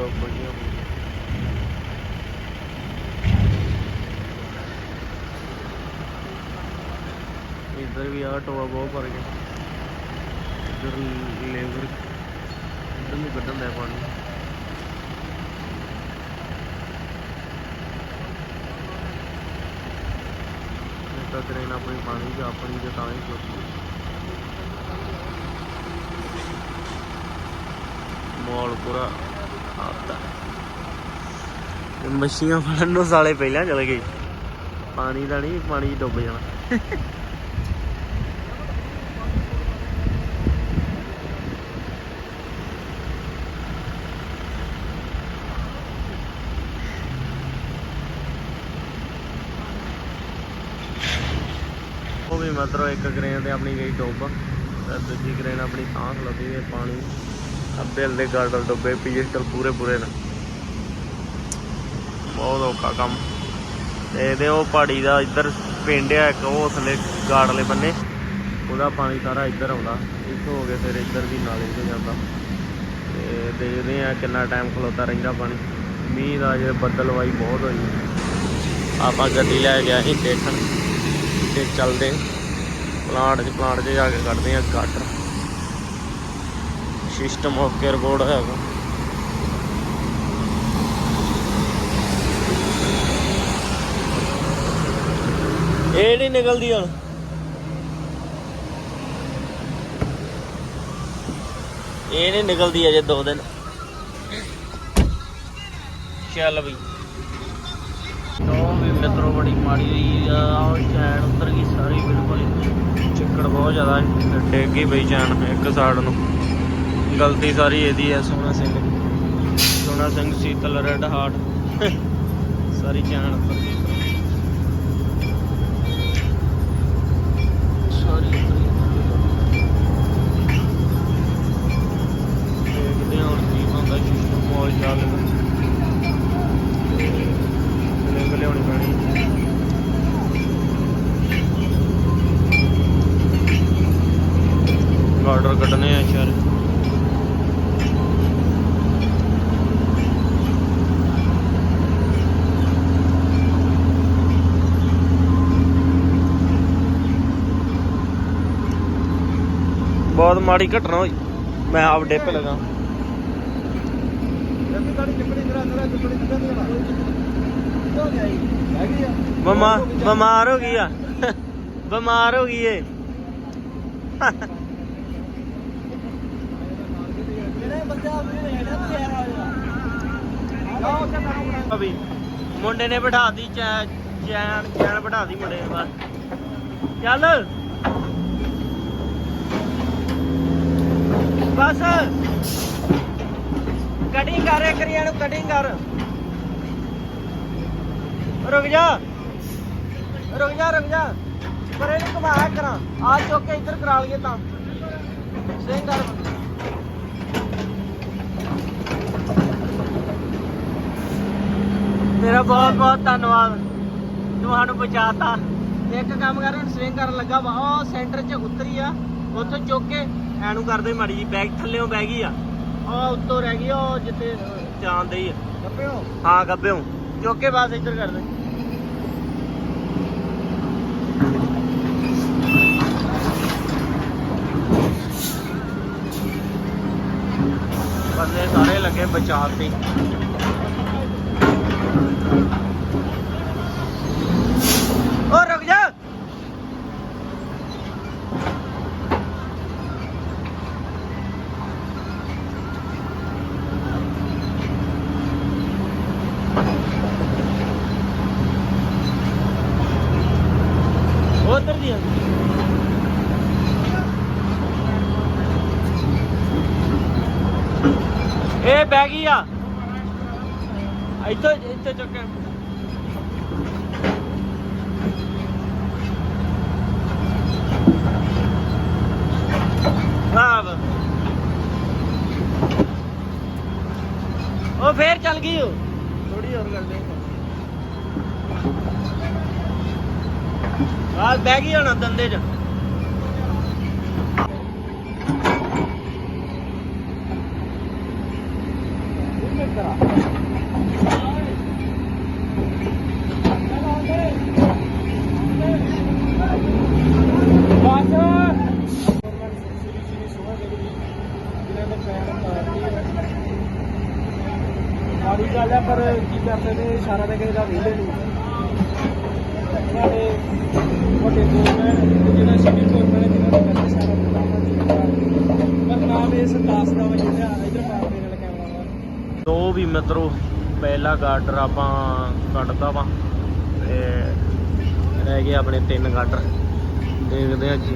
ਡੁੱਬ ਗਈਆਂ ਇੱਧਰ ਵੀ ਆ ਟੋਆ ਬਹੁਤ ਭਰ ਗਿਆ। ਇੱਧਰ ਲੇਬਰ, ਇੱਧਰ ਨੂੰ ਕੱਢਣ ਦਾ ਪਾਣੀ। ਇਹ ਤਾਂ ਕਰੇਨ ਆਪਣੀ ਪਾਣੀ ਚ ਆਪਣੀ ਚ ਤਾਂ ਹੀ ਚੁੱਕੀ ਮੋਲ ਪੂਰਾ ਆਤਾ ਮੱਛੀਆਂ ਫੜਨ ਨੂੰ ਸਾਲੇ ਪਹਿਲਾਂ ਚਲੇ ਗਏ। ਪਾਣੀ ਦਾ ਨਹੀਂ, ਪਾਣੀ 'ਚ ਡੁੱਬ ਜਾਣਾ। ਉਹ ਵੀ ਮਤਲਬ ਇੱਕ ਕਰੇਨ ਤੇ ਆਪਣੀ ਗਈ ਡੁੱਬ। ਤੇ ਦੂਜੀ ਕਰੇਨ ਆਪਣੀ ਥਾਂ ਖਲੋਤੀ ਹੈ ਪਾਣੀ। ਅੱਬੇ ਦੇ ਗਾਰਡਲ ਡੁੱਬੇ ਪੀਏ ਚਲ ਪੂਰੇ ਪੂਰੇ ਨੇ। ਬਹੁਤ ਔਖਾ ਕੰਮ। ਤੇ ਇਹਦੇ ਉਹ ਪਹਾੜੀ ਦਾ ਇੱਧਰ ਪਿੰਡ ਆ ਇੱਕ, ਉਹ ਥੱਲੇ ਗਾਰਡਲੇ ਬੰਨੇ। ਉਹਦਾ ਪਾਣੀ ਸਾਰਾ ਇੱਧਰ ਆਉਂਦਾ। ਇੱਥੋਂ ਹੋ ਕੇ ਫਿਰ ਇੱਧਰ ਦੀ ਨਾਲੇ ਤੋਂ ਜਾਂਦਾ। ਤੇ ਦੇਖਦੇ ਆ ਕਿੰਨਾ ਟਾਈਮ ਖਲੋਤਾ ਰਹਿੰਦਾ ਪਾਣੀ। ਮੀਂਹ ਦਾ ਜੇ ਬੱਦਲਵਾਈ ਬਹੁਤ ਹੋਈ। ਆਪਾਂ ਗੱਡੀ ਲੈ ਗਿਆ ਸੀ ਦੇਖਣ ਤੇ ਚੱਲਦੇ। ਪਲਾਂਟ 'ਚ ਪਲਾਂਟ 'ਚ ਜਾ ਕੇ ਕੱਢਦੇ ਆ gutter system of care board ਹੈਗਾ। ਇਹ ਨਹੀਂ ਨਿਕਲਦੀ ਹੁਣ। ਇਹ ਨਹੀਂ ਨਿਕਲਦੀ ਅਜੇ ਦੋ ਦਿਨ। ਚੱਲ ਬਈ। ਤੋਂ ਵੀ ਮਿੱਤਰੋ ਬੜੀ ਮਾੜੀ ਹੋਈ ਆ। ਉਹ ਚੈਨ ਉੱਤਰ ਗਈ ਸਾਰੀ ਬਿਲਕੁਲ ਹੀ। ਚਿੱਕੜ ਬਹੁਤ ਜ਼ਿਆਦਾ ਹੈ ਤੇ ਡਿੱਗ ਗਈ ਬਈ ਚੈਨ ਇੱਕ ਸਾਈਡ ਨੂੰ। ਗਲਤੀ ਸਾਰੀ ਇਹਦੀ ਹੈ ਸੋਨਾ ਸਿੰਘ। ਸੋਨਾ ਸਿੰਘ ਸੀਤਲ ਰੈੱਡ ਹਾਰਟ ਸਾਰੀ ਚੈਨ ਉੱਤਰ ਬਹੁਤ ਮਾੜੀ ਘਟਨਾ ਹੋਈ। ਮੈਂ ਆਪ ਡਿੱਪ ਲਗਾ ਬਿਮਾਰ ਬਿਮਾਰ ਹੋ ਗਈ ਆ। ਬਿਮਾਰ ਹੋ ਗਈ ਏ। ਅਭੀ ਮੁੰਡੇ ਨੇ ਬਿਠਾਤੀ ਚੈਨ ਚੈਨ ਬਿਠਾਤੀ ਮੁੰਡੇ ਨੇ ਬਸ। ਚੱਲ। ਬਸ। ਕਟਿੰਗ ਕਰ, ਇੱਕ ਰੀਆਂ ਨੂੰ ਕਟਿੰਗ ਕਰ। ਰੁਕ ਜਾ। ਰੁਕ ਜਾ ਰੁਕ ਜਾ। ਪਰ ਇਹਨੂੰ ਘੁਮਾਇਆ ਕਰਾਂ। ਆ ਚੁੱਕ ਕੇ ਇੱਧਰ ਕਰਾ ਲਈਏ ਤਾਂ। ਸਹੀ ਕਰ ਮੇਰਾ ਬਹੁਤ ਬਹੁਤ ਧੰਨਵਾਦ। ਤੁਹਾਨੂੰ ਬਚਾਤਾ। ਇੱਕ ਕੰਮ ਕਰ, ਹੁਣ ਸਵਿੰਗ ਕਰਨ ਲੱਗਾ। ਵਾ ਉਹ ਸੈਂਟਰ 'ਚ ਉਤਰੀ ਆ। ਉੱਥੋਂ ਚੁੱਕ ਕੇ ਐਨੂੰ ਕਰਦੇ ਮਾੜੀ ਜੀ ਬੈਗ ਥੱਲੇੋਂ ਬਹਿ ਗਈ ਆ। ਉਹ ਉੱਤੋਂ ਰਹਿ ਗਈ ਉਹ ਜਿੱਥੇ ਜਾਂਦੇ ਹੀ ਆ। ਗੱਬਿਓ ਹਾਂ ਗੱਬਿਓ ਚੁੱਕ ਕੇ ਬਸ ਇੱਧਰ ਕਰ ਦੇ। ਬੰਦੇ ਸਾਰੇ ਲੱਗੇ ਬਚਾਅ ਤੇ ਓ ਰੁਕ ਜਾ ਉਧਰ ਦੀ ਆ ਇਹ ਬਹਿ ਗਈ ਆ ਇੱਥੋਂ ਇੱਥੇ ਚੱਕੇ ਵਾਹ ਉਹ ਫੇਰ ਚੱਲ ਗਈ ਉਹ ਆ ਬਹਿ ਗਈ ਹੁਣ ਦੰਦੇ 'ਚ। ਪਰ ਕੀ ਕਰਦੇ ਨੇ? ਇਸ਼ਾਰਾ ਦੇ ਕਿਸੇ ਦਾ ਵੇਲੇ ਨਹੀਂ ਦੇ ਵੱਡੇ ਦੋਸਤ ਨੇ ਜਿਹੜਾ ਸਿਟੀ ਕੋਰਨਰ ਨੇ ਜਿਹਨਾਂ ਨੇ ਕਰਦੇ ਸਾਰਾ ਪ੍ਰੋਗਰਾਮ ਪਰ ਨਾਮ ਇਸ ਦਾਸ ਦਾ ਵਾ ਜਿਹੜਾ ਇਧਰ ਮਾਰ ਮੇਰੇ ਨਾਲ ਕੈਮਰਾ ਵਾ ਦੋ ਵੀ ਮਿੱਤਰੋ ਪਹਿਲਾ ਗਾਰਡਰ ਆਪਾਂ ਕੱਢਦਾ ਵਾ ਤੇ ਰਹਿ ਗਏ ਆਪਣੇ ਤਿੰਨ ਗਾਰਡਰ ਦੇਖਦੇ ਆ ਕੀ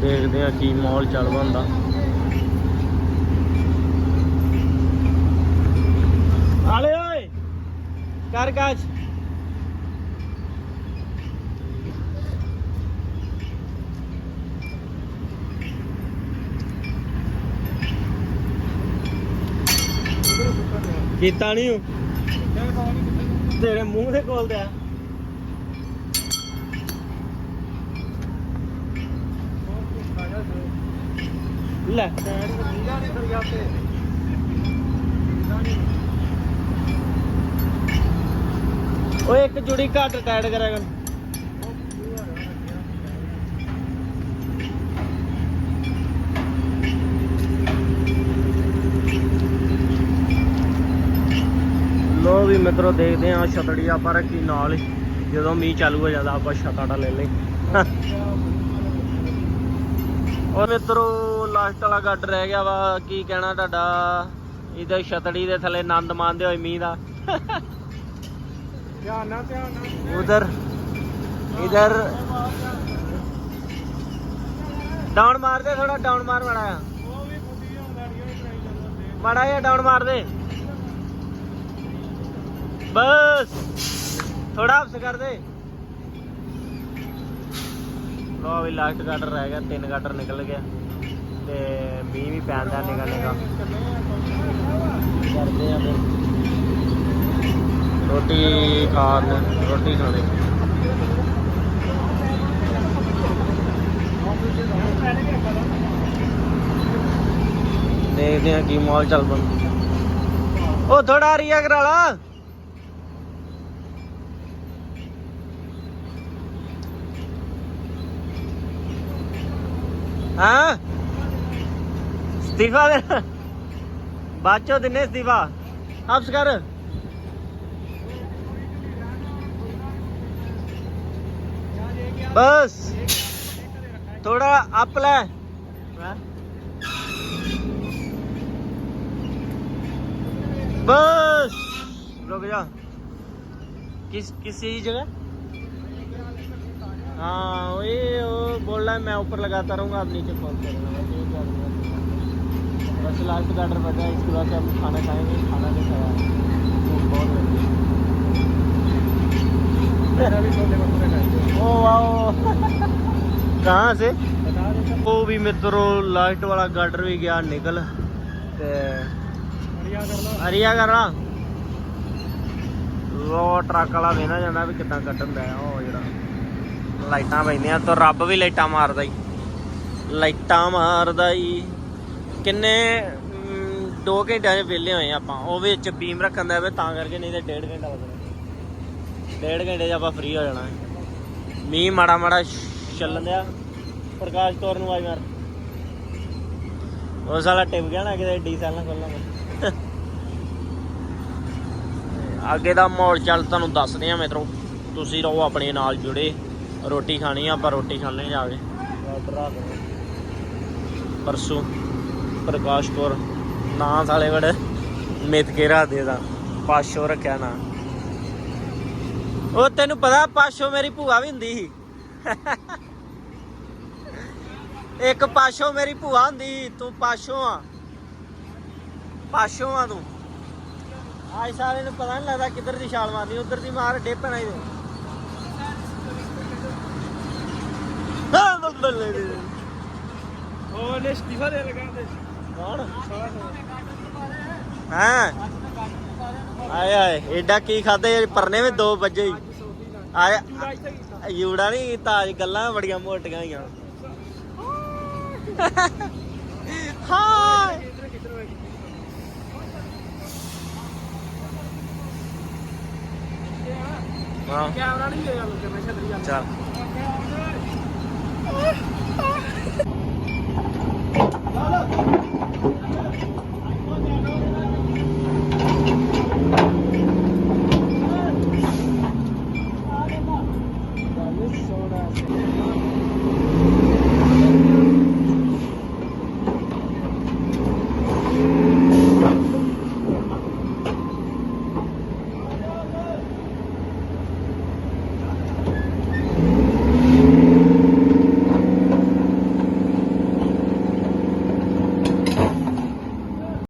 ਦੇਖਦੇ ਆ ਕੀ ਮਾਹੌਲ ਚੱਲ ਬੰਦਾ ਆਲੇ ਓਏ ਕਰ ਕਾਜ। ਕੀਤਾ ਨਹੀਂ ਹੂੰ ਤੇਰੇ ਮੂੰਹ ਦੇ ਕੋਲ ਤੇ ਆ। ਲੈ। ਓਏ ਇੱਕ ਜੁੜੀ ਘੱਟ ਟੈਡ ਕਰਿਆ ਕਰ। ਲੋ ਵੀ ਮਿੱਤਰੋ ਦੇਖਦੇ ਆ ਛਤੜੀ ਆਪਾਂ ਰੱਖੀ ਨਾਲ ਹੀ ਜਦੋਂ ਮੀਂਹ ਚਾਲੂ ਹੋ ਜਾਂਦਾ ਆਪਾਂ ਛਤਾੜਾ ਲੈ ਲਈ ਉਹ ਮਿੱਤਰੋ ਲਾਸਟ ਵਾਲਾ ਗੱਡ ਰਹਿ ਗਿਆ ਵਾ ਕੀ ਕਹਿਣਾ ਤੁਹਾਡਾ? ਇਹਦੇ ਛਤੜੀ ਦੇ ਥੱਲੇ ਆਨੰਦ ਮਾਣਦੇ ਹੋਏ ਮੀਂਹ ਦਾ। ਧਿਆਨ ਨਾਲ ਧਿਆਨ ਨਾਲ। ਉਧਰ ਇਧਰ। ਡਾਊਨ ਮਾਰ ਦੇ ਥੋੜਾ ਡਾਊਨ ਮਾਰ ਮਾੜਾ ਆ ਮਾੜਾ ਜਿਹਾ ਡਾਊਨ ਮਾਰ ਦੇ। ਬਸ। ਥੋੜਾ ਅਫਸ ਕਰ ਦੇ ਲੋ ਵੀ ਲਾਸਟ ਗਾਟਰ ਰਹਿ ਗਿਆ, ਤਿੰਨ ਗਾਟਰ ਨਿਕਲ ਗਿਆ। ਤੇ ਮੀਂਹ ਵੀ ਪੈਂਦਾ ਨਿਗਾ ਨਿਕਲ ਕਰਦੇ ਆ ਫਿਰ। ਰੋਟੀ ਖਾਣ ਰੋਟੀ ਖਾਣੇ। ਦੇਖਦੇ ਆ ਕੀ ਮਾਹੌਲ ਚੱਲ ਪੰ ਉਹ ਥੋੜਾ ਰੀਆ ਕਰਾ ਲਾ। हाँ? ਹਾਂ इस्तीफा दे। बाद चो दिने इस्तीफा हफ्स कर। बस। थोड़ा अप ले। बस। रुक जा। किस किस जगह? हाँ वही वो बोल रहा है मैं ऊपर लगाता रहूँगा आप नीचे फोन करूँगा बस यही कर दूंगा। बस लास्ट गार्डर बचा है इसके बाद हम खाना खाएंगे खाना नहीं खाया भूख बहुत लगी है। ਮੇਰਾ ਵੀ ਛੋਲੇ ਭਟੂਰੇ ਖਾਂਦੇ ओ वाओ कहाँ से ਬਤਾ ਦੇ ਉਹ ਵੀ ਮਿੱਤਰੋ ਲਾਸਟ ਵਾਲਾ ਗਾਰਡਰ ਵੀ ਗਿਆ ਨਿਕਲ ਤੇ ਬੜੀਆ ਕਰ ਲਓ ਅਰੀਆ ਕਰਾਂ ਲੋ ਟਰੱਕ ਵਾਲਾ ਵੇਣਾ ਜਾਂਦਾ ਵੀ ਕਿੱਦਾਂ ਕੱਢਣ ਦਾ ਉਹ ਜਿਹੜਾ ਲਾਈਟਾਂ ਪੈਂਦੀਆਂ, ਤਾਂ ਰੱਬ ਵੀ ਲਾਈਟਾਂ ਮਾਰਦਾ ਈ। ਲਾਈਟਾਂ ਮਾਰਦਾ ਈ। ਕਿੰਨੇ 2 ਘੰਟਿਆਂ 'ਚ ਵਿਹਲੇ ਹੋਏ ਆਪਾਂ। ਉਹ ਵਿੱਚ ਬੀਮ ਰੱਖਣ ਦਾ ਵੇ, ਤਾਂ ਕਰਕੇ ਨਹੀਂ ਤੇ ਡੇਢ ਘੰਟਾ ਲੱਗਣਾ ਡੇਢ ਘੰਟੇ 'ਚ ਆਪਾਂ ਫ੍ਰੀ ਹੋ ਜਾਣਾ। ਮੀਂਹ ਮਾੜਾ ਮਾੜਾ ਚੱਲਣ ਦਿਆ। ਪ੍ਰਕਾਸ਼ ਤੌਰ ਨੂੰ ਆਜ ਮਾਰ। ਉਹ ਸਾਲਾ ਟਿਪ ਗਿਆ ਨਾ, ਕਿਤੇ ਡੀ ਸੈਲ ਨਾ। ਅੱਗੇ ਦਾ ਮਾਹੌਲ ਚੱਲ ਤੁਹਾਨੂੰ ਦੱਸਦੇ ਆ ਮਿੱਤਰੋ। ਤੁਸੀਂ ਰਹੋ ਆਪਣੇ ਨਾਲ ਜੁੜੇ। ਰੋਟੀ ਖਾਣੀ ਆ, ਆਪਾਂ ਰੋਟੀ ਖਾਣੇ ਜਾ ਕੇ। ਪਰਸੋਂ ਪ੍ਰਕਾਸ਼ ਨਾਂ ਸਾਲੇ ਵੜ ਮਿੱਤ ਕੇ ਰਾਤ ਦੇ ਦਾ, ਪਾਸ਼ੋ ਰੱਖਿਆ ਨਾ। ਉਹ ਤੈਨੂੰ ਪਤਾ ਪਾਸ਼ੋ ਮੇਰੀ ਭੂਆ ਵੀ ਹੁੰਦੀ ਸੀ। ਇੱਕ ਪਾਸ਼ੋ ਮੇਰੀ ਭੂਆ ਹੁੰਦੀ ਤੂੰ ਪਾਸ਼ੋ ਆ। ਪਾਸ਼ੋ ਆ ਤੂੰ। ਆਜ ਸਾਰੇ ਨੂੰ ਪਤਾ ਨਹੀਂ ਲੱਗਦਾ ਕਿੱਧਰ ਦੀ ਛਾਲ ਮਾਰਨੀ, ਉਧਰ ਦੀ ਮਾਰ, ਡੇਪਣਾ ਦੇ। ਉਹ ਨੇ ਅਸਤੀਫਾ ਦੇ ਲਗਾ ਦੇ। ਕੌਣ? ਹਾਂ? ਆਏ ਆਏ ਏਡਾ ਕੀ ਖਾਦੇ ਪਰਨੇ ਵਿੱਚ 2 ਵਜੇ ਹੀ। ਆਏ ਯੂੜਾ ਨਹੀਂ ਕੀਤਾ ਅੱਜ ਗੱਲਾਂ ਬੜੀਆਂ ਮੋਟੀਆਂ ਹੋਈਆਂ। ਹਾਏ! ਹਾਂ। ਕੈਮਰਾ ਨਹੀਂ ਲੈ ਆਉਂਦੇ ਮੈਂ ਛੱਡਰੀ ਆ ਚੱਲ